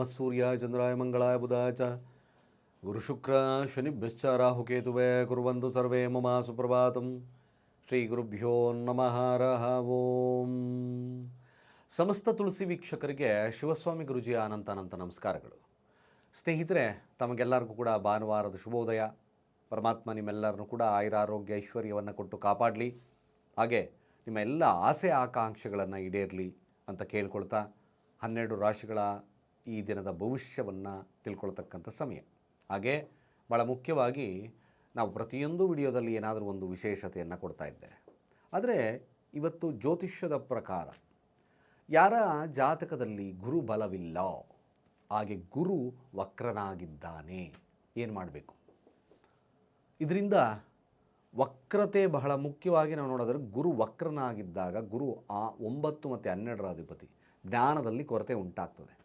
ನಮಃ ಸೂರ್ಯ ಚಂದ್ರಾಯ ಮಂಗಳಾಯ ಬುಧಾಯ ಚ ಗುರುಶುಕ್ರ ಶನಿಭ್ಯಶ್ಚ ರಾಹುಕೇತುವೆ ಕುರುವಂತು ಸರ್ವೇ ಮಮ ಸುಪ್ರಭಾತಂ ಶ್ರೀ ಗುರುಭ್ಯೋ ನಮಃ ರಹವೋಂ ಓಂ ಸಮಸ್ತ ತುಳಸಿ ವೀಕ್ಷಕರಿಗೆ ಶಿವಸ್ವಾಮಿ ಅನಂತ ಅನಂತ ನಮಸ್ಕಾರಗಳು. ಸ್ನೇಹಿತರೆ, ತಮಗೆಲ್ಲರಿಗೂ ಕೂಡ ಭಾನುವಾರದ ಶುಭೋದಯ. ಪರಮಾತ್ಮ ನಿಮ್ಮೆಲ್ಲರನ್ನು ಕೂಡ ಆಯುರಾರೋಗ್ಯ, ಐಶ್ವರ್ಯವನ್ನು ಕೊಟ್ಟು ಕಾಪಾಡಲಿ. ಹಾಗೆ ನಿಮ್ಮ ಎಲ್ಲ ಆಸೆ, ಆಕಾಂಕ್ಷೆಗಳನ್ನು ಈಡೇರಲಿ ಅಂತ ಕೇಳ್ಕೊಳ್ತಾ ಹನ್ನೆರಡು ರಾಶಿಗಳ ಈ ದಿನದ ಭವಿಷ್ಯವನ್ನು ತಿಳ್ಕೊಳ್ತಕ್ಕಂಥ ಸಮಯ. ಹಾಗೆ ಭಾಳ ಮುಖ್ಯವಾಗಿ ನಾವು ಪ್ರತಿಯೊಂದು ವಿಡಿಯೋದಲ್ಲಿ ಏನಾದರೂ ಒಂದು ವಿಶೇಷತೆಯನ್ನು ಕೊಡ್ತಾ ಇದ್ದೆ ಆದರೆ ಇವತ್ತು ಜ್ಯೋತಿಷ್ಯದ ಪ್ರಕಾರ ಯಾರ ಜಾತಕದಲ್ಲಿ ಗುರು ಬಲವಿಲ್ಲ, ಹಾಗೆ ಗುರು ವಕ್ರನಾಗಿದ್ದಾನೆ, ಏನು ಮಾಡಬೇಕು? ಇದರಿಂದ ವಕ್ರತೆ ಬಹಳ ಮುಖ್ಯವಾಗಿ ನಾವು ನೋಡೋದ್ರೆ ಗುರು ವಕ್ರನಾಗಿದ್ದಾಗ ಗುರು ಆ ಒಂಬತ್ತು ಮತ್ತು ಹನ್ನೆರಡರ ಅಧಿಪತಿ ಜ್ಞಾನದಲ್ಲಿ ಕೊರತೆ ಉಂಟಾಗ್ತದೆ.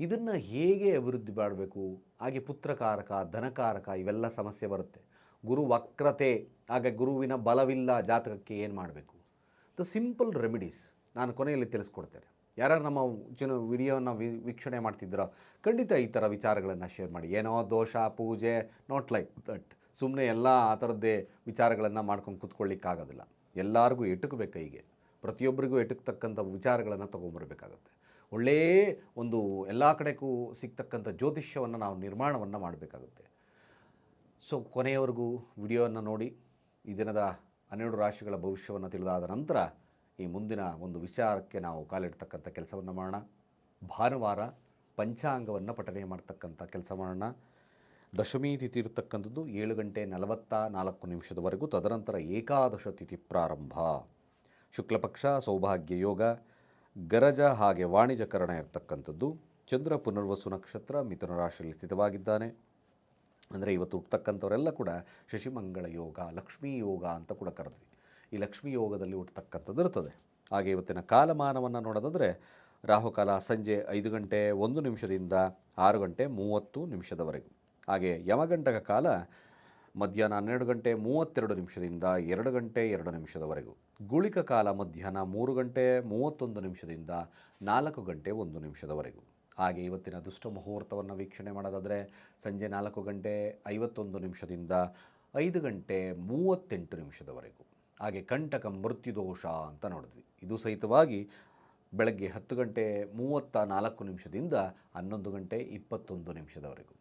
ಇದನ್ನು ಹೇಗೆ ಅಭಿವೃದ್ಧಿ ಮಾಡಬೇಕು? ಹಾಗೆ ಪುತ್ರಕಾರಕ, ಧನಕಾರಕ ಇವೆಲ್ಲ ಸಮಸ್ಯೆ ಬರುತ್ತೆ. ಗುರು ವಕ್ರತೆ ಹಾಗೆ ಗುರುವಿನ ಬಲವಿಲ್ಲ ಜಾತಕಕ್ಕೆ ಏನು ಮಾಡಬೇಕು? ದ ಸಿಂಪಲ್ ರೆಮಿಡೀಸ್ ನಾನು ಕೊನೆಯಲ್ಲಿ ತಿಳಿಸ್ಕೊಡ್ತೇನೆ. ಯಾರ್ಯಾರು ನಮ್ಮ ಜನ ವಿಡಿಯೋನ ವೀಕ್ಷಣೆ ಮಾಡ್ತಿದ್ದೀರೋ, ಖಂಡಿತ ಈ ಥರ ವಿಚಾರಗಳನ್ನು ಶೇರ್ ಮಾಡಿ. ಏನೋ ದೋಷ, ಪೂಜೆ ನಾಟ್ ಲೈಕ್ ದಟ್ ಸುಮ್ಮನೆ ಎಲ್ಲ ಆ ಥರದ್ದೇ ವಿಚಾರಗಳನ್ನು ಮಾಡ್ಕೊಂಡು ಕೂತ್ಕೊಳ್ಳಿಕ್ಕಾಗೋದಿಲ್ಲ. ಎಲ್ಲರಿಗೂ ಎಟುಕಬೇಕು ಹೀಗೆ. ಪ್ರತಿಯೊಬ್ಬರಿಗೂ ಎಟುಕ್ತಕ್ಕಂಥ ವಿಚಾರಗಳನ್ನು ತೊಗೊಂಬರ್ಬೇಕಾಗತ್ತೆ. ಒಳ್ಳೆಯ ಒಂದು ಎಲ್ಲ ಕಡೆಗೂ ಸಿಗ್ತಕ್ಕಂಥ ಜ್ಯೋತಿಷ್ಯವನ್ನು ನಾವು ನಿರ್ಮಾಣವನ್ನು ಮಾಡಬೇಕಾಗುತ್ತೆ. ಸೊ, ಕೊನೆಯವರೆಗೂ ವಿಡಿಯೋವನ್ನು ನೋಡಿ, ಈ ದಿನದ ಹನ್ನೆರಡು ರಾಶಿಗಳ ಭವಿಷ್ಯವನ್ನು ತಿಳಿದಾದ ನಂತರ ಈ ಮುಂದಿನ ಒಂದು ವಿಚಾರಕ್ಕೆ ನಾವು ಕಾಲಿಡ್ತಕ್ಕಂಥ ಕೆಲಸವನ್ನು ಮಾಡೋಣ. ಭಾನುವಾರ ಪಂಚಾಂಗವನ್ನು ಪಠನೆ ಮಾಡ್ತಕ್ಕಂಥ ಕೆಲಸ ಮಾಡೋಣ. ದಶಮಿ ತಿಥಿ ಇರತಕ್ಕಂಥದ್ದು ಏಳು ಗಂಟೆ ನಲವತ್ತ ನಾಲ್ಕು ನಿಮಿಷದವರೆಗೂ, ತದನಂತರ ಏಕಾದಶ ತಿಥಿ ಪ್ರಾರಂಭ. ಶುಕ್ಲಪಕ್ಷ, ಸೌಭಾಗ್ಯ ಯೋಗ ಗರಜ ಹಾಗೆ ವಾಣಿಜ್ಯಕರಣ ಇರತಕ್ಕಂಥದ್ದು ಚಂದ್ರ ಪುನರ್ವಸು ನಕ್ಷತ್ರ ಮಿಥುನ ರಾಶಿಯಲ್ಲಿ ಸ್ಥಿತವಾಗಿದ್ದಾನೆ. ಅಂದರೆ ಇವತ್ತು ಹುಟ್ಟತಕ್ಕಂಥವರೆಲ್ಲ ಕೂಡ ಶಶಿಮಂಗಳ ಯೋಗ, ಲಕ್ಷ್ಮೀ ಯೋಗ ಅಂತ ಕೂಡ ಕರೆದ್ವಿ. ಈ ಲಕ್ಷ್ಮೀ ಯೋಗದಲ್ಲಿ ಹುಟ್ಟತಕ್ಕಂಥದ್ದು ಇರ್ತದೆ. ಹಾಗೆ ಇವತ್ತಿನ ಕಾಲಮಾನವನ್ನು ನೋಡೋದಾದರೆ ರಾಹುಕಾಲ ಸಂಜೆ ಐದು ಗಂಟೆ ಒಂದು ನಿಮಿಷದಿಂದ ಆರು ಗಂಟೆ ಮೂವತ್ತು ನಿಮಿಷದವರೆಗೂ. ಹಾಗೆ ಯಮಗಂಟಕ ಕಾಲ ಮಧ್ಯಾಹ್ನ ಹನ್ನೆರಡು ಗಂಟೆ ಮೂವತ್ತೆರಡು ನಿಮಿಷದಿಂದ ಎರಡು ಗಂಟೆ ಎರಡು ನಿಮಿಷದವರೆಗೂ. ಗುಳಿಕ ಕಾಲ ಮಧ್ಯಾಹ್ನ ಮೂರು ಗಂಟೆ ಮೂವತ್ತೊಂದು ನಿಮಿಷದಿಂದ ನಾಲ್ಕು ಗಂಟೆ ಒಂದು ನಿಮಿಷದವರೆಗೂ. ಹಾಗೆ ಇವತ್ತಿನ ದುಷ್ಟ ಮುಹೂರ್ತವನ್ನು ವೀಕ್ಷಣೆ ಮಾಡೋದಾದರೆ ಸಂಜೆ ನಾಲ್ಕು ಗಂಟೆ ಐವತ್ತೊಂದು ನಿಮಿಷದಿಂದ ಐದು ಗಂಟೆ ಮೂವತ್ತೆಂಟು ನಿಮಿಷದವರೆಗೂ. ಹಾಗೆ ಕಂಟಕ ಮೃತ್ಯುದೋಷ ಅಂತ ನೋಡಿದ್ವಿ. ಇದು ಸಹಿತವಾಗಿ ಬೆಳಗ್ಗೆ ಹತ್ತು ಗಂಟೆ ಮೂವತ್ತ ನಾಲ್ಕು ನಿಮಿಷದಿಂದ ಹನ್ನೊಂದು ಗಂಟೆ ಇಪ್ಪತ್ತೊಂದು ನಿಮಿಷದವರೆಗೂ.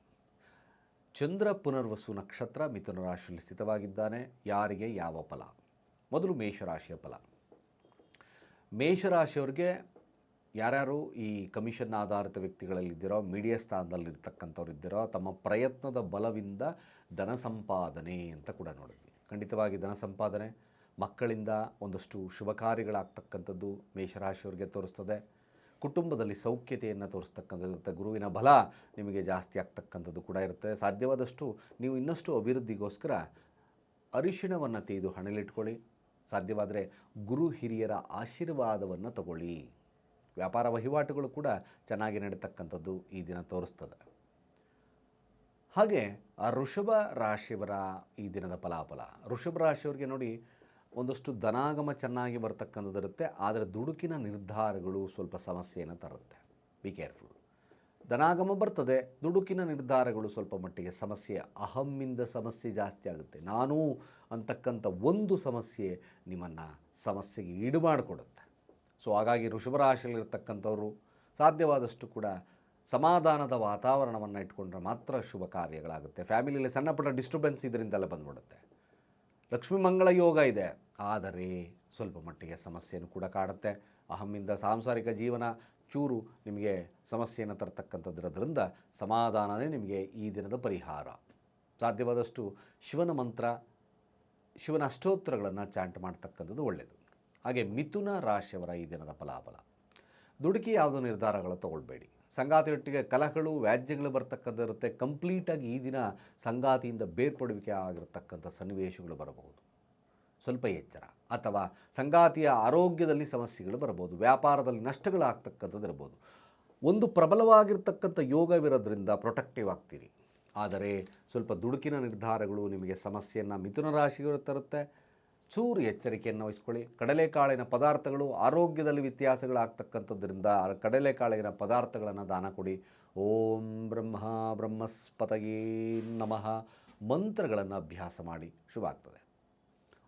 ಚಂದ್ರ ಪುನರ್ವಸು ನಕ್ಷತ್ರ ಮಿಥುನ ರಾಶಿಯಲ್ಲಿ ಸ್ಥಿತವಾಗಿದ್ದಾನೆ. ಯಾರಿಗೆ? ಯಾವ ಫಲ? ಮೊದಲು ಮೇಷರಾಶಿಯ ಫಲ. ಮೇಷರಾಶಿಯವ್ರಿಗೆ ಯಾರ್ಯಾರು ಈ ಕಮಿಷನ್ ಆಧಾರಿತ ವ್ಯಕ್ತಿಗಳಲ್ಲಿದ್ದೀರೋ ಮೀಡಿಯಾ ಸ್ಥಾನದಲ್ಲಿರ್ತಕ್ಕಂಥವ್ರು ಇದ್ದೀರೋ, ತಮ್ಮ ಪ್ರಯತ್ನದ ಬಲವಿಂದ ಧನ ಸಂಪಾದನೆ ಅಂತ ಕೂಡ ನೋಡಿದ್ವಿ. ಖಂಡಿತವಾಗಿ ಧನ ಸಂಪಾದನೆ ಮಕ್ಕಳಿಂದ ಒಂದಷ್ಟು ಶುಭ ಕಾರ್ಯಗಳಾಗ್ತಕ್ಕಂಥದ್ದು ಮೇಷರಾಶಿಯವ್ರಿಗೆ ತೋರಿಸ್ತದೆ. ಕುಟುಂಬದಲ್ಲಿ ಸೌಖ್ಯತೆಯನ್ನು ತೋರಿಸ್ತಕ್ಕಂಥದ್ದು, ಗುರುವಿನ ಬಲ ನಿಮಗೆ ಜಾಸ್ತಿ ಆಗ್ತಕ್ಕಂಥದ್ದು ಕೂಡ ಇರುತ್ತೆ. ಸಾಧ್ಯವಾದಷ್ಟು ನೀವು ಇನ್ನಷ್ಟು ಅಭಿವೃದ್ಧಿಗೋಸ್ಕರ ಅರಿಶಿಣವನ್ನು ತೆಗೆದು ಹಣಲಿಟ್ಕೊಳ್ಳಿ ಸಾಧ್ಯವಾದರೆ ಗುರು ಹಿರಿಯರ ಆಶೀರ್ವಾದವನ್ನು ತಗೊಳ್ಳಿ. ವ್ಯಾಪಾರ ವಹಿವಾಟುಗಳು ಕೂಡ ಚೆನ್ನಾಗಿ ನಡೀತಕ್ಕಂಥದ್ದು ಈ ದಿನ ತೋರಿಸ್ತದೆ. ಹಾಗೆ ಆ ಋಷಭ ರಾಶಿಯವರ ಈ ದಿನದ ಫಲಾಫಲ. ಋಷಭ ರಾಶಿಯವರಿಗೆ ನೋಡಿ ಒಂದಷ್ಟು ಧನಾಗಮ ಚೆನ್ನಾಗಿ ಬರ್ತಕ್ಕಂಥದ್ದು ಇರುತ್ತೆ, ಆದರೆ ದುಡುಕಿನ ನಿರ್ಧಾರಗಳು ಸ್ವಲ್ಪ ಸಮಸ್ಯೆಯನ್ನು ತರುತ್ತೆ. ಬಿ ಕೇರ್ಫುಲ್ ಧನಾಗಮ ಬರ್ತದೆ, ದುಡುಕಿನ ನಿರ್ಧಾರಗಳು ಸ್ವಲ್ಪ ಮಟ್ಟಿಗೆ ಸಮಸ್ಯೆ, ಅಹಮ್ಮಿಂದ ಸಮಸ್ಯೆ ಜಾಸ್ತಿ ಆಗುತ್ತೆ. ನಾನು ಅಂತಕ್ಕಂಥ ಒಂದು ಸಮಸ್ಯೆ ನಿಮ್ಮನ್ನು ಸಮಸ್ಯೆಗೆ ಈಡು ಮಾಡಿಕೊಡುತ್ತೆ. ಸೊ ಹಾಗಾಗಿ ಋಷಭರಾಶಿಯಲ್ಲಿರ್ತಕ್ಕಂಥವರು ಸಾಧ್ಯವಾದಷ್ಟು ಕೂಡ ಸಮಾಧಾನದ ವಾತಾವರಣವನ್ನು ಇಟ್ಕೊಂಡ್ರೆ ಮಾತ್ರ ಶುಭ ಕಾರ್ಯಗಳಾಗುತ್ತೆ. ಫ್ಯಾಮಿಲಿಯಲ್ಲಿ ಸಣ್ಣ ಪುಟ್ಟ ಡಿಸ್ಟರ್ಬೆನ್ಸ್ ಇದರಿಂದಲೇ ಬಂದ್ಬಿಡುತ್ತೆ. ಲಕ್ಷ್ಮೀ ಮಂಗಳ ಯೋಗ ಇದೆ. ಆದರೆ ಸ್ವಲ್ಪ ಮಟ್ಟಿಗೆ ಸಮಸ್ಯೆಯನ್ನು ಕೂಡ ಕಾಡುತ್ತೆ. ಅಹಮ್ಮಿಂದ ಸಾಂಸಾರಿಕ ಜೀವನ ಚೂರು ನಿಮಗೆ ಸಮಸ್ಯೆಯನ್ನು ತರ್ತಕ್ಕಂಥದ್ದಿರೋದ್ರಿಂದ ಸಮಾಧಾನವೇ ನಿಮಗೆ ಈ ದಿನದ ಪರಿಹಾರ. ಸಾಧ್ಯವಾದಷ್ಟು ಶಿವನ ಮಂತ್ರ, ಶಿವನ ಅಷ್ಟೋತ್ತರಗಳನ್ನು ಚಾಂಟ್ ಮಾಡ್ತಕ್ಕಂಥದ್ದು ಒಳ್ಳೆಯದು ಹಾಗೆ ಮಿಥುನ ರಾಶಿಯವರ ಈ ದಿನದ ಫಲಾಫಲ. ದುಡುಕಿ ಯಾವುದೋ ನಿರ್ಧಾರಗಳು ತಗೊಳ್ಬೇಡಿ. ಸಂಗಾತಿಯೊಟ್ಟಿಗೆ ಕಲಹಗಳು, ವ್ಯಾಜ್ಯಗಳು ಬರ್ತಕ್ಕಂಥ ಇರುತ್ತೆ. ಕಂಪ್ಲೀಟಾಗಿ ಈ ದಿನ ಸಂಗಾತಿಯಿಂದ ಬೇರ್ಪಡುವಿಕೆ ಆಗಿರತಕ್ಕಂಥ ಸನ್ನಿವೇಶಗಳು ಬರಬಹುದು. ಸ್ವಲ್ಪ ಎಚ್ಚರ. ಅಥವಾ ಸಂಗಾತಿಯ ಆರೋಗ್ಯದಲ್ಲಿ ಸಮಸ್ಯೆಗಳು ಬರಬಹುದು. ವ್ಯಾಪಾರದಲ್ಲಿ ನಷ್ಟಗಳಾಗ್ತಕ್ಕಂಥದ್ದು ಇರ್ಬೋದು ಒಂದು ಪ್ರಬಲವಾಗಿರ್ತಕ್ಕಂಥ ಯೋಗವಿರೋದ್ರಿಂದ ಪ್ರೊಟೆಕ್ಟಿವ್ ಆಗ್ತೀರಿ. ಆದರೆ ಸ್ವಲ್ಪ ದುಡುಕಿನ ನಿರ್ಧಾರಗಳು ನಿಮಗೆ ಸಮಸ್ಯೆಯನ್ನು ಮಿಥುನ ರಾಶಿಗಳು ತರುತ್ತೆ. ಚೂರು ಎಚ್ಚರಿಕೆಯನ್ನು ವಹಿಸ್ಕೊಳ್ಳಿ. ಕಡಲೆಕಾಳಿನ ಪದಾರ್ಥಗಳು ಆರೋಗ್ಯದಲ್ಲಿ ವ್ಯತ್ಯಾಸಗಳಾಗ್ತಕ್ಕಂಥದ್ರಿಂದ ಕಡಲೆಕಾಳಿನ ಪದಾರ್ಥಗಳನ್ನು ದಾನ ಕೊಡಿ. ಓಂ ಬ್ರಹ್ಮ ಬ್ರಹ್ಮಸ್ಪತಯೇ ನಮಃ ಮಂತ್ರಗಳನ್ನು ಅಭ್ಯಾಸ ಮಾಡಿ ಶುಭ ಆಗ್ತದೆ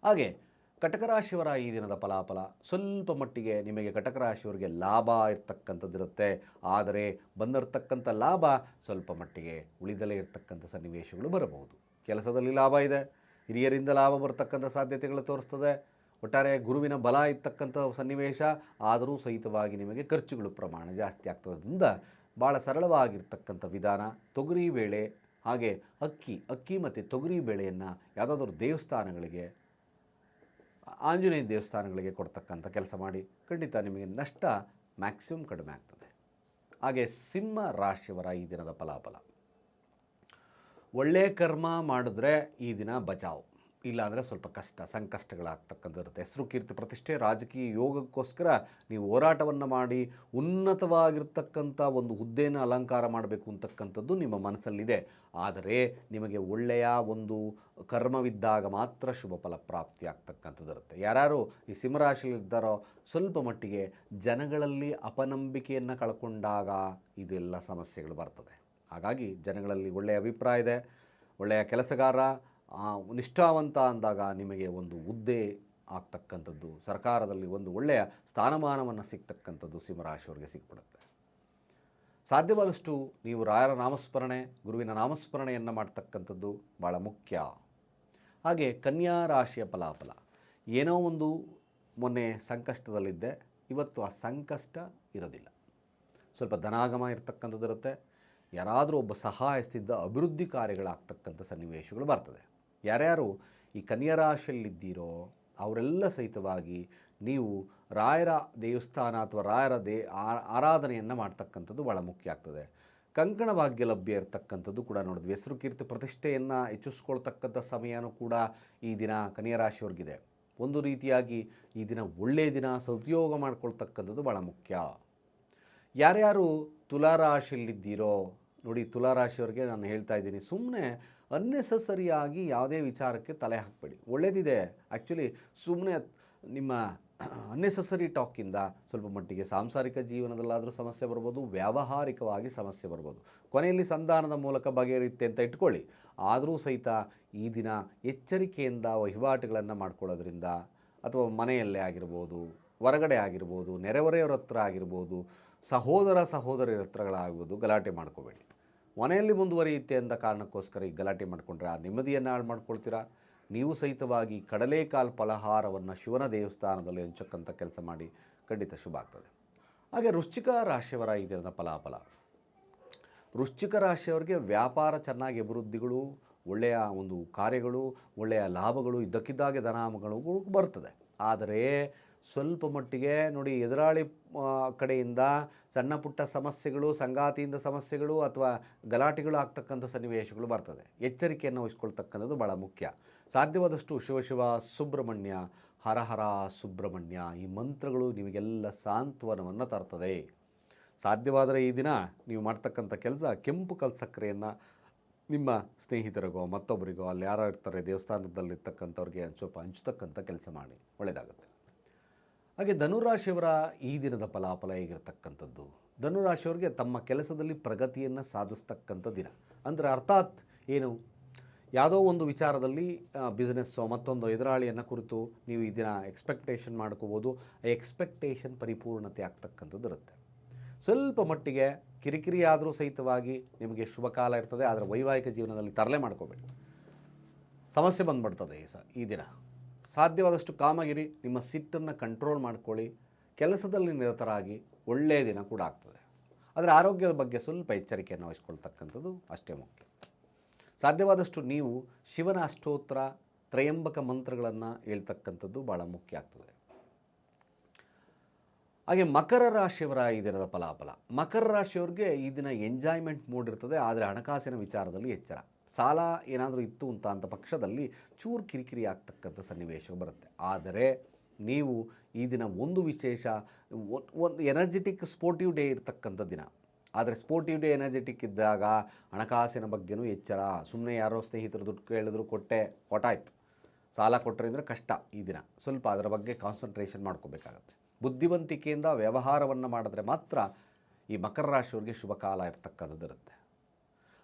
ಹಾಗೆ ಕಟಕರಾಶಿಯವರ ಈ ದಿನದ ಫಲಾಫಲ ಸ್ವಲ್ಪ ಮಟ್ಟಿಗೆ ನಿಮಗೆ ಕಟಕರಾಶಿಯವರಿಗೆ ಲಾಭ ಇರ್ತಕ್ಕಂಥದ್ದಿರುತ್ತೆ. ಆದರೆ ಬಂದಿರತಕ್ಕಂಥ ಲಾಭ ಸ್ವಲ್ಪ ಮಟ್ಟಿಗೆ ಉಳಿದಲೇ ಇರತಕ್ಕಂಥ ಸನ್ನಿವೇಶಗಳು ಬರಬಹುದು. ಕೆಲಸದಲ್ಲಿ ಲಾಭ ಇದೆ. ಹಿರಿಯರಿಂದ ಲಾಭ ಬರತಕ್ಕಂಥ ಸಾಧ್ಯತೆಗಳು ತೋರಿಸ್ತದೆ. ಒಟ್ಟಾರೆ ಗುರುವಿನ ಬಲ ಇರ್ತಕ್ಕಂಥ ಸನ್ನಿವೇಶ, ಆದರೂ ಸಹಿತವಾಗಿ ನಿಮಗೆ ಖರ್ಚುಗಳು ಪ್ರಮಾಣ ಜಾಸ್ತಿ ಆಗ್ತದ್ರಿಂದ ಭಾಳ ಸರಳವಾಗಿರ್ತಕ್ಕಂಥ ವಿಧಾನ ತೊಗರಿ ಬೇಳೆ, ಹಾಗೆ ಅಕ್ಕಿ ಅಕ್ಕಿ ಮತ್ತು ತೊಗರಿ ಬೇಳೆಯನ್ನು ಯಾವುದಾದ್ರೂ ದೇವಸ್ಥಾನಗಳಿಗೆ, ಆಂಜನೇಯ ದೇವಸ್ಥಾನಗಳಿಗೆ ಕೊಡ್ತಕ್ಕಂಥ ಕೆಲಸ ಮಾಡಿ, ಖಂಡಿತ ನಿಮಗೆ ನಷ್ಟ ಮ್ಯಾಕ್ಸಿಮಮ್ ಕಡಿಮೆ ಆಗ್ತದೆ. ಹಾಗೆ ಸಿಂಹ ರಾಶಿಯವರ ಈ ದಿನದ ಫಲಾಫಲ. ಒಳ್ಳೆಯ ಕರ್ಮ ಮಾಡಿದ್ರೆ ಈ ದಿನ ಬಚಾವ್. ಇಲ್ಲಾಂದರೆ ಸ್ವಲ್ಪ ಕಷ್ಟ ಸಂಕಷ್ಟಗಳಾಗ್ತಕ್ಕಂಥದ್ದು ಹೆಸರು ಕೀರ್ತಿ ಪ್ರತಿಷ್ಠೆ, ರಾಜಕೀಯ ಯೋಗಕ್ಕೋಸ್ಕರ ನೀವು ಹೋರಾಟವನ್ನು ಮಾಡಿ ಉನ್ನತವಾಗಿರ್ತಕ್ಕಂಥ ಒಂದು ಹುದ್ದೆಯನ್ನು ಅಲಂಕಾರ ಮಾಡಬೇಕು ಅಂತಕ್ಕಂಥದ್ದು ನಿಮ್ಮ ಮನಸ್ಸಲ್ಲಿದೆ. ಆದರೆ ನಿಮಗೆ ಒಳ್ಳೆಯ ಒಂದು ಕರ್ಮವಿದ್ದಾಗ ಮಾತ್ರ ಶುಭ ಫಲ ಪ್ರಾಪ್ತಿ ಆಗ್ತಕ್ಕಂಥದ್ದಿರುತ್ತೆ ಯಾರ್ಯಾರು ಈ ಸಿಂಹರಾಶಿಯಲ್ಲಿದ್ದಾರೋ, ಸ್ವಲ್ಪ ಮಟ್ಟಿಗೆ ಜನಗಳಲ್ಲಿ ಅಪನಂಬಿಕೆಯನ್ನು ಕಳ್ಕೊಂಡಾಗ ಇದೆಲ್ಲ ಸಮಸ್ಯೆಗಳು ಬರ್ತದೆ. ಹಾಗಾಗಿ ಜನಗಳಲ್ಲಿ ಒಳ್ಳೆಯ ಅಭಿಪ್ರಾಯ ಇದೆ. ಒಳ್ಳೆಯ ಕೆಲಸಗಾರ ನಿಷ್ಠಾವಂತ ಅಂದಾಗ ನಿಮಗೆ ಒಂದು ಹುದ್ದೆ ಆಗ್ತಕ್ಕಂಥದ್ದು, ಸರ್ಕಾರದಲ್ಲಿ ಒಂದು ಒಳ್ಳೆಯ ಸ್ಥಾನಮಾನವನ್ನು ಸಿಗ್ತಕ್ಕಂಥದ್ದು ಸಿಂಹರಾಶಿಯವರಿಗೆ ಸಿಕ್ಬಿಡುತ್ತೆ. ಸಾಧ್ಯವಾದಷ್ಟು ನೀವು ರಾಯರ ನಾಮಸ್ಮರಣೆ, ಗುರುವಿನ ನಾಮಸ್ಮರಣೆಯನ್ನು ಮಾಡ್ತಕ್ಕಂಥದ್ದು ಭಾಳ ಮುಖ್ಯ. ಹಾಗೆ ಕನ್ಯಾ ರಾಶಿಯ ಫಲಾಫಲ. ಏನೋ ಒಂದು ಮೊನ್ನೆ ಸಂಕಷ್ಟದಲ್ಲಿದ್ದೆ, ಇವತ್ತು ಆ ಸಂಕಷ್ಟ ಇರೋದಿಲ್ಲ. ಸ್ವಲ್ಪ ಧನಾಗಮ ಇರತಕ್ಕಂಥದ್ದು ಇರುತ್ತೆ ಯಾರಾದರೂ ಒಬ್ಬ ಸಹಾಯಿಸ್ತಿದ್ದ ಅಭಿವೃದ್ಧಿ ಕಾರ್ಯಗಳಾಗ್ತಕ್ಕಂಥ ಸನ್ನಿವೇಶಗಳು ಬರ್ತದೆ. ಯಾರ್ಯಾರು ಈ ಕನ್ಯರಾಶಿಯಲ್ಲಿದ್ದೀರೋ ಅವರೆಲ್ಲ ಸಹಿತವಾಗಿ ನೀವು ರಾಯರ ದೇವಸ್ಥಾನ ಅಥವಾ ರಾಯರ ದೇ ಆರಾಧನೆಯನ್ನು ಮಾಡ್ತಕ್ಕಂಥದ್ದು ಭಾಳ ಮುಖ್ಯ ಆಗ್ತದೆ. ಕಂಕಣ ಭಾಗ್ಯ ಲಭ್ಯ ಇರತಕ್ಕಂಥದ್ದು ಕೂಡ ನೋಡಿದ್ವಿ. ಹೆಸರು ಕೀರ್ತಿ ಪ್ರತಿಷ್ಠೆಯನ್ನು ಹೆಚ್ಚಿಸ್ಕೊಳ್ತಕ್ಕಂಥ ಸಮಯನೂ ಕೂಡ ಈ ದಿನ ಕನ್ಯಾ ರಾಶಿಯವ್ರಿಗಿದೆ ಒಂದು ರೀತಿಯಾಗಿ ಈ ದಿನ ಒಳ್ಳೆಯ ದಿನ ಸದುಪಯೋಗ ಮಾಡ್ಕೊಳ್ತಕ್ಕಂಥದ್ದು ಭಾಳ ಮುಖ್ಯ. ಯಾರ್ಯಾರು ತುಲಾರಾಶಿಯಲ್ಲಿದ್ದೀರೋ, ನೋಡಿ ತುಲಾರಾಶಿಯವ್ರಿಗೆ ನಾನು ಹೇಳ್ತಾ ಇದ್ದೀನಿ ಸುಮ್ಮನೆ ಅನ್ನೆಸಸರಿಯಾಗಿ ಯಾವುದೇ ವಿಚಾರಕ್ಕೆ ತಲೆ ಹಾಕಬೇಡಿ. ಒಳ್ಳೆಯದಿದೆ ಆ್ಯಕ್ಚುಲಿ ಸುಮ್ಮನೆ ನಿಮ್ಮ ಅನ್ನೆಸಸರಿ ಟಾಕಿಂದ ಸ್ವಲ್ಪ ಮಟ್ಟಿಗೆ ಸಾಂಸಾರಿಕ ಜೀವನದಲ್ಲಾದರೂ ಸಮಸ್ಯೆ ಬರ್ಬೋದು, ವ್ಯಾವಹಾರಿಕವಾಗಿ ಸಮಸ್ಯೆ ಬರ್ಬೋದು. ಕೊನೆಯಲ್ಲಿ ಸಂಧಾನದ ಮೂಲಕ ಬಗೆಹರಿಯುತ್ತೆ ಅಂತ ಇಟ್ಕೊಳ್ಳಿ. ಆದರೂ ಸಹಿತ ಈ ದಿನ ಎಚ್ಚರಿಕೆಯಿಂದ ವಹಿವಾಟುಗಳನ್ನು ಮಾಡ್ಕೊಳ್ಳೋದ್ರಿಂದ, ಅಥವಾ ಮನೆಯಲ್ಲೇ ಆಗಿರ್ಬೋದು, ಹೊರಗಡೆ ಆಗಿರ್ಬೋದು, ನೆರೆಹೊರೆಯವರ ಹತ್ರ ಆಗಿರ್ಬೋದು ಸಹೋದರ ಸಹೋದರಿ ಹತ್ರಗಳಾಗುವುದು ಗಲಾಟೆ ಮಾಡ್ಕೋಬೇಡಿ. ಮನೆಯಲ್ಲಿ ಮುಂದುವರಿಯುತ್ತೆ ಅಂದ ಕಾರಣಕ್ಕೋಸ್ಕರ ಈ ಗಲಾಟೆ ಮಾಡಿಕೊಂಡ್ರೆ ಆ ನೆಮ್ಮದಿಯನ್ನು ಹಾಳು ಮಾಡ್ಕೊಳ್ತೀರಾ? ನೀವು ಸಹಿತವಾಗಿ ಕಡಲೆಕಾಲು ಫಲಹಾರವನ್ನು ಶಿವನ ದೇವಸ್ಥಾನದಲ್ಲಿ ಹಂಚಕ್ಕಂಥ ಕೆಲಸ ಮಾಡಿ ಖಂಡಿತ ಶುಭ ಆಗ್ತದೆ. ಹಾಗೆ ವೃಶ್ಚಿಕ ರಾಶಿಯವರ ಇದರಿಂದ ಫಲಾಫಲ. ವೃಶ್ಚಿಕ ರಾಶಿಯವರಿಗೆ ವ್ಯಾಪಾರ ಚೆನ್ನಾಗಿ ಅಭಿವೃದ್ಧಿಗಳು, ಒಳ್ಳೆಯ ಒಂದು ಕಾರ್ಯಗಳು, ಒಳ್ಳೆಯ ಲಾಭಗಳು, ಇದ್ದಕ್ಕಿದ್ದಾಗೆ ಧನಾಮಗಳು ಬರ್ತದೆ. ಆದರೆ ಸ್ವಲ್ಪ ಮಟ್ಟಿಗೆ ನೋಡಿ ಎದುರಾಳಿ ಕಡೆಯಿಂದ ಸಣ್ಣ ಪುಟ್ಟ ಸಮಸ್ಯೆಗಳು, ಸಂಗಾತಿಯಿಂದ ಸಮಸ್ಯೆಗಳು ಅಥವಾ ಗಲಾಟೆಗಳು ಆಗ್ತಕ್ಕಂಥ ಸನ್ನಿವೇಶಗಳು ಬರ್ತದೆ. ಎಚ್ಚರಿಕೆಯನ್ನು ವಹಿಸ್ಕೊಳ್ತಕ್ಕಂಥದ್ದು ಭಾಳ ಮುಖ್ಯ. ಸಾಧ್ಯವಾದಷ್ಟು ಶಿವಶಿವ ಸುಬ್ರಹ್ಮಣ್ಯ ಹರಹರ ಸುಬ್ರಹ್ಮಣ್ಯ ಈ ಮಂತ್ರಗಳು ನಿಮಗೆಲ್ಲ ಸಾಂತ್ವನವನ್ನು ತರ್ತದೆ. ಸಾಧ್ಯವಾದರೆ ಈ ದಿನ ನೀವು ಮಾಡ್ತಕ್ಕಂಥ ಕೆಲಸ ಕೆಂಪು ಕಲ್ ಸಕ್ಕರೆಯನ್ನು ನಿಮ್ಮ ಸ್ನೇಹಿತರಿಗೋ ಮತ್ತೊಬ್ಬರಿಗೋ ಅಲ್ಲಿ ಯಾರೋ ಇರ್ತಾರೆ ದೇವಸ್ಥಾನದಲ್ಲಿರ್ತಕ್ಕಂಥವ್ರಿಗೆ ಸ್ವಲ್ಪ ಹಂಚ್ತಕ್ಕಂಥ ಕೆಲಸ ಮಾಡಿ. ಒಳ್ಳೆಯದಾಗುತ್ತೆ. ಹಾಗೆ ಧನುರಾಶಿಯವರ ಈ ದಿನದ ಫಲಾಫಲ ಹೇಗಿರ್ತಕ್ಕಂಥದ್ದು? ಧನುರಾಶಿಯವರಿಗೆ ತಮ್ಮ ಕೆಲಸದಲ್ಲಿ ಪ್ರಗತಿಯನ್ನು ಸಾಧಿಸ್ತಕ್ಕಂಥ ದಿನ. ಅಂದರೆ ಅರ್ಥಾತ್ ಏನು? ಯಾವುದೋ ಒಂದು ವಿಚಾರದಲ್ಲಿ ಬಿಸ್ನೆಸ್ಸು ಮತ್ತೊಂದು ಎದುರಾಳಿಯನ್ನು ಕುರಿತು ನೀವು ಈ ದಿನ ಎಕ್ಸ್ಪೆಕ್ಟೇಷನ್ ಮಾಡ್ಕೋಬೋದು. ಆ ಎಕ್ಸ್ಪೆಕ್ಟೇಷನ್ ಪರಿಪೂರ್ಣತೆ ಆಗ್ತಕ್ಕಂಥದ್ದು ಇರುತ್ತೆ. ಸ್ವಲ್ಪ ಮಟ್ಟಿಗೆ ಕಿರಿಕಿರಿ ಆದರೂ ಸಹಿತವಾಗಿ ನಿಮಗೆ ಶುಭ ಕಾಲ ಇರ್ತದೆ. ಆದರೆ ವೈವಾಹಿಕ ಜೀವನದಲ್ಲಿ ತರಲೆ ಮಾಡ್ಕೋಬೇಡಿ. ಸಮಸ್ಯೆ ಬಂದ್ಬಿಡ್ತದೆ ಈ ಸ, ಈ ದಿನ. ಸಾಧ್ಯವಾದಷ್ಟು ಕಾಮಗಿರಿ, ನಿಮ್ಮ ಸಿಟ್ಟನ್ನು ಕಂಟ್ರೋಲ್ ಮಾಡ್ಕೊಳ್ಳಿ, ಕೆಲಸದಲ್ಲಿ ನಿರತರಾಗಿ ಒಳ್ಳೆಯ ದಿನ ಕೂಡ ಆಗ್ತದೆ. ಆದರೆ ಆರೋಗ್ಯದ ಬಗ್ಗೆ ಸ್ವಲ್ಪ ಎಚ್ಚರಿಕೆಯನ್ನು ವಹಿಸ್ಕೊಳ್ತಕ್ಕಂಥದ್ದು ಅಷ್ಟೇ ಮುಖ್ಯ. ಸಾಧ್ಯವಾದಷ್ಟು ನೀವು ಶಿವನ ಅಷ್ಟೋತ್ತರ ತ್ರಯಂಬಕ ಮಂತ್ರಗಳನ್ನು ಹೇಳ್ತಕ್ಕಂಥದ್ದು ಭಾಳ ಮುಖ್ಯ ಆಗ್ತದೆ. ಹಾಗೆ ಮಕರ ರಾಶಿಯವರ ಈ ದಿನದ ಫಲಾಫಲ. ಮಕರ ರಾಶಿಯವ್ರಿಗೆ ಈ ದಿನ ಎಂಜಾಯ್ಮೆಂಟ್ ಮೂಡ್ ಇರ್ತದೆ, ಆದರೆ ಹಣಕಾಸಿನ ವಿಚಾರದಲ್ಲಿ ಎಚ್ಚರ. ಸಾಲ ಏನಾದರೂ ಇತ್ತು ಅಂತ ಅಂತ ಪಕ್ಷದಲ್ಲಿ ಚೂರು ಕಿರಿಕಿರಿ ಆಗ್ತಕ್ಕಂಥ ಸನ್ನಿವೇಶ ಬರುತ್ತೆ. ಆದರೆ ನೀವು ಈ ದಿನ ಒಂದು ವಿಶೇಷ ಒಂದು ಎನರ್ಜೆಟಿಕ್ ಸ್ಪೋರ್ಟಿವ್ ಡೇ ಇರತಕ್ಕಂಥ ದಿನ. ಆದರೆ ಸ್ಪೋರ್ಟಿವ್ ಡೇ ಎನರ್ಜೆಟಿಕ್ ಇದ್ದಾಗ ಹಣಕಾಸಿನ ಬಗ್ಗೆನೂ ಎಚ್ಚರ ಸುಮ್ಮನೆ ಯಾರೋ ಸ್ನೇಹಿತರು ದುಡ್ಡು ಕೇಳಿದ್ರು ಕೊಟ್ಟೆ ಕೊಟ್ಟಾಯ್ತು ಸಾಲ ಕೊಟ್ಟರೆ ಅಂದರೆ ಕಷ್ಟ ಈ ದಿನ. ಸ್ವಲ್ಪ ಅದರ ಬಗ್ಗೆ ಕಾನ್ಸಂಟ್ರೇಷನ್ ಮಾಡ್ಕೋಬೇಕಾಗತ್ತೆ. ಬುದ್ಧಿವಂತಿಕೆಯಿಂದ ವ್ಯವಹಾರವನ್ನು ಮಾಡಿದ್ರೆ ಮಾತ್ರ ಈ ಮಕರ ರಾಶಿಯವರಿಗೆ ಶುಭ ಕಾಲ ಇರತಕ್ಕಂಥದ್ದು ಇರುತ್ತೆ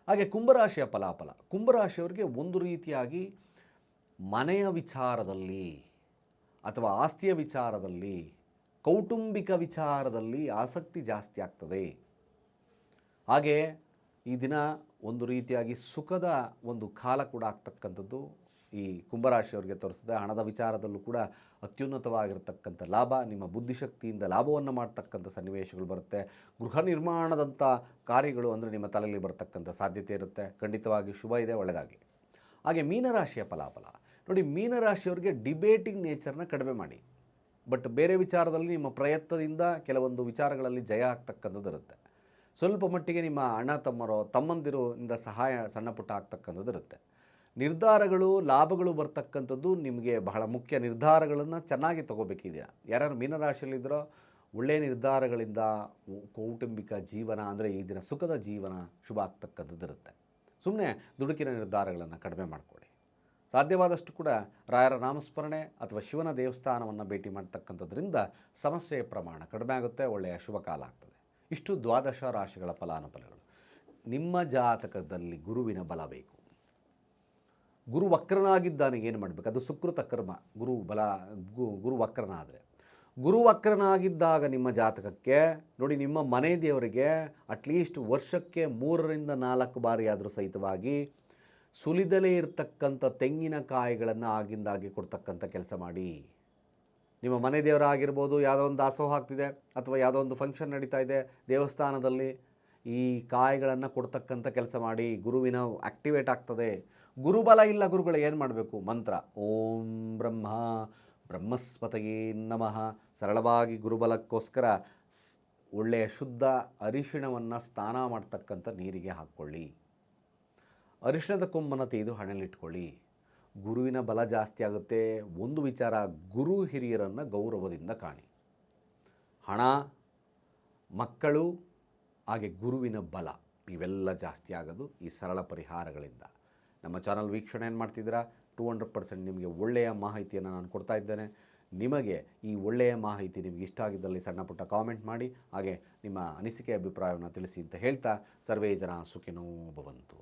ಹಾಗೆ ಕುಂಭರಾಶಿಯ ಫಲಾಫಲ. ಕುಂಭರಾಶಿಯವರಿಗೆ ಒಂದು ರೀತಿಯಾಗಿ ಮನೆಯ ವಿಚಾರದಲ್ಲಿ ಅಥವಾ ಆಸ್ತಿಯ ವಿಚಾರದಲ್ಲಿ, ಕೌಟುಂಬಿಕ ವಿಚಾರದಲ್ಲಿ ಆಸಕ್ತಿ ಜಾಸ್ತಿ ಆಗ್ತದೆ. ಹಾಗೆ ಈ ದಿನ ಒಂದು ರೀತಿಯಾಗಿ ಸುಖದ ಒಂದು ಕಾಲ ಕೂಡ ಆಗ್ತಕ್ಕಂಥದ್ದು. ಈ ಕುಂಭರಾಶಿಯವರಿಗೆ ತೋರಿಸ್ತದೆ ಹಣದ ವಿಚಾರದಲ್ಲೂ ಕೂಡ ಅತ್ಯುನ್ನತವಾಗಿರತಕ್ಕಂಥ ಲಾಭ, ನಿಮ್ಮ ಬುದ್ಧಿಶಕ್ತಿಯಿಂದ ಲಾಭವನ್ನು ಮಾಡ್ತಕ್ಕಂಥ ಸನ್ನಿವೇಶಗಳು ಬರುತ್ತೆ. ಗೃಹ ನಿರ್ಮಾಣದಂಥ ಕಾರ್ಯಗಳು ಅಂದರೆ ನಿಮ್ಮ ತಲೆಯಲ್ಲಿ ಬರ್ತಕ್ಕಂಥ ಸಾಧ್ಯತೆ ಇರುತ್ತೆ. ಖಂಡಿತವಾಗಿ ಶುಭ ಇದೆ ಒಳ್ಳೆಯದಾಗಿ ಹಾಗೆ ಮೀನರಾಶಿಯ ಫಲಾಫಲ. ನೋಡಿ, ಮೀನರಾಶಿಯವರಿಗೆ ಡಿಬೇಟಿಂಗ್ ನೇಚರ್ನ ಕಡಿಮೆ ಮಾಡಿ. ಬಟ್ ಬೇರೆ ವಿಚಾರದಲ್ಲಿ ನಿಮ್ಮ ಪ್ರಯತ್ನದಿಂದ ಕೆಲವೊಂದು ವಿಚಾರಗಳಲ್ಲಿ ಜಯ ಆಗ್ತಕ್ಕಂಥದ್ದು ಇರುತ್ತೆ. ಸ್ವಲ್ಪ ಮಟ್ಟಿಗೆ ನಿಮ್ಮ ಅಣ್ಣ, ತಮ್ಮರೋ ತಮ್ಮಂದಿರು ಇಂದ ಸಹಾಯ, ಸಣ್ಣ ಪುಟ್ಟ ಆಗ್ತಕ್ಕಂಥದ್ದು ಇರುತ್ತೆ. ನಿರ್ಧಾರಗಳು, ಲಾಭಗಳು ಬರ್ತಕ್ಕಂಥದ್ದು ನಿಮಗೆ ಬಹಳ ಮುಖ್ಯ ನಿರ್ಧಾರಗಳನ್ನು ಚೆನ್ನಾಗಿ ತೊಗೋಬೇಕಿದೆಯಾ? ಯಾರ್ಯಾರು ಮೀನರಾಶಿಯಲ್ಲಿದ್ದರೋ ಒಳ್ಳೆಯ ನಿರ್ಧಾರಗಳಿಂದ ಕೌಟುಂಬಿಕ ಜೀವನ ಅಂದರೆ ಈ ದಿನ ಸುಖದ ಜೀವನ ಶುಭ ಆಗ್ತಕ್ಕಂಥದ್ದು ಇರುತ್ತೆ. ಸುಮ್ಮನೆ ದುಡುಕಿನ ನಿರ್ಧಾರಗಳನ್ನು ಕಡಿಮೆ ಮಾಡಿಕೊಳ್ಳಿ ಸಾಧ್ಯವಾದಷ್ಟು ಕೂಡ ರಾಯರ ನಾಮಸ್ಮರಣೆ ಅಥವಾ ಶಿವನ ದೇವಸ್ಥಾನವನ್ನು ಭೇಟಿ ಮಾಡ್ತಕ್ಕಂಥದ್ರಿಂದ ಸಮಸ್ಯೆಯ ಪ್ರಮಾಣ ಕಡಿಮೆ ಆಗುತ್ತೆ, ಒಳ್ಳೆಯ ಶುಭ ಕಾಲ ಆಗ್ತದೆ. ಇಷ್ಟು ದ್ವಾದಶ ರಾಶಿಗಳ ಫಲಾನುಫಲಗಳು ನಿಮ್ಮ ಜಾತಕದಲ್ಲಿ ಗುರುವಿನ ಬಲ ಬೇಕು. ಗುರು ವಕ್ರನಾಗಿದ್ದಾನೆ ಏನು ಮಾಡಬೇಕು? ಅದು ಸುಕೃತ ಕರ್ಮ, ಗುರು ಬಲ ಗುರು ವಕ್ರನಾದರೆ. ಗುರು ವಕ್ರನಾಗಿದ್ದಾಗ ನಿಮ್ಮ ಜಾತಕಕ್ಕೆ, ನೋಡಿ ನಿಮ್ಮ ಮನೆ ದೇವರಿಗೆ ಅಟ್ಲೀಸ್ಟ್ ವರ್ಷಕ್ಕೆ ಮೂರರಿಂದ ನಾಲ್ಕು ಬಾರಿ ಆದರೂ ಸಹಿತವಾಗಿ ಸುಲಿದಲೇ ಇರತಕ್ಕಂಥ ತೆಂಗಿನಕಾಯಿಗಳನ್ನು ಆಗಿಂದಾಗಿ ಕೊಡ್ತಕ್ಕಂಥ ಕೆಲಸ ಮಾಡಿ. ನಿಮ್ಮ ಮನೆ ದೇವರಾಗಿರ್ಬೋದು, ಯಾವುದೋ ಒಂದು ದಾಸೋಹ ಆಗ್ತಿದೆ ಅಥವಾ ಯಾವುದೋ ಒಂದು ಫಂಕ್ಷನ್ ನಡೀತಾ ಇದೆ ದೇವಸ್ಥಾನದಲ್ಲಿ, ಈ ಕಾಯಿಗಳನ್ನು ಕೊಡ್ತಕ್ಕಂಥ ಕೆಲಸ ಮಾಡಿ ಗುರುವಿನ ಆಕ್ಟಿವೇಟ್ ಆಗ್ತದೆ. ಗುರುಬಲ ಇಲ್ಲ ಗುರುಗಳು, ಏನು ಮಾಡಬೇಕು? ಮಂತ್ರ. ಓಂ ಬ್ರಹ್ಮ, ಬ್ರಹ್ಮಸ್ಪತಯೇ ನಮಃ. ಸರಳವಾಗಿ ಗುರುಬಲಕ್ಕೋಸ್ಕರ ಒಳ್ಳೆಯ ಶುದ್ಧ ಅರಿಶಿಣವನ್ನು ಸ್ನಾನ ಮಾಡ್ತಕ್ಕಂಥ ನೀರಿಗೆ ಹಾಕ್ಕೊಳ್ಳಿ. ಅರಿಶಿಣದ ಕೊಂಬನ್ನು ತೆಗೆದು ಹಣಲಿಟ್ಕೊಳ್ಳಿ ಗುರುವಿನ ಬಲ ಜಾಸ್ತಿ ಆಗುತ್ತೆ. ಒಂದು ವಿಚಾರ, ಗುರು ಹಿರಿಯರನ್ನು ಗೌರವದಿಂದ ಕಾಣಿ. ಹಣ, ಮಕ್ಕಳು, ಹಾಗೆ ಗುರುವಿನ ಬಲ, ಇವೆಲ್ಲ ಜಾಸ್ತಿ ಆಗೋದು ಈ ಸರಳ ಪರಿಹಾರಗಳಿಂದ. ನಮ್ಮ ಚಾನಲ್ ವೀಕ್ಷಣೆ ಏನು ಮಾಡ್ತಿದ್ದೀರಾ? ಟೂ ಹಂಡ್ರೆಡ್ ಪರ್ಸೆಂಟ್ ನಿಮಗೆ ಒಳ್ಳೆಯ ಮಾಹಿತಿಯನ್ನು ನಾನು ಕೊಡ್ತಾ ಇದ್ದೇನೆ. ನಿಮಗೆ ಈ ಒಳ್ಳೆಯ ಮಾಹಿತಿ ನಿಮಗೆ ಇಷ್ಟ ಆಗಿದ್ದಲ್ಲಿ ಸಣ್ಣ ಪುಟ್ಟ ಕಾಮೆಂಟ್ ಮಾಡಿ, ಹಾಗೆ ನಿಮ್ಮ ಅನಿಸಿಕೆ, ಅಭಿಪ್ರಾಯವನ್ನು ತಿಳಿಸಿ ಅಂತ ಹೇಳ್ತಾ ಸರ್ವೇ ಜನ ಸುಖಿನೋ ಭವಂತು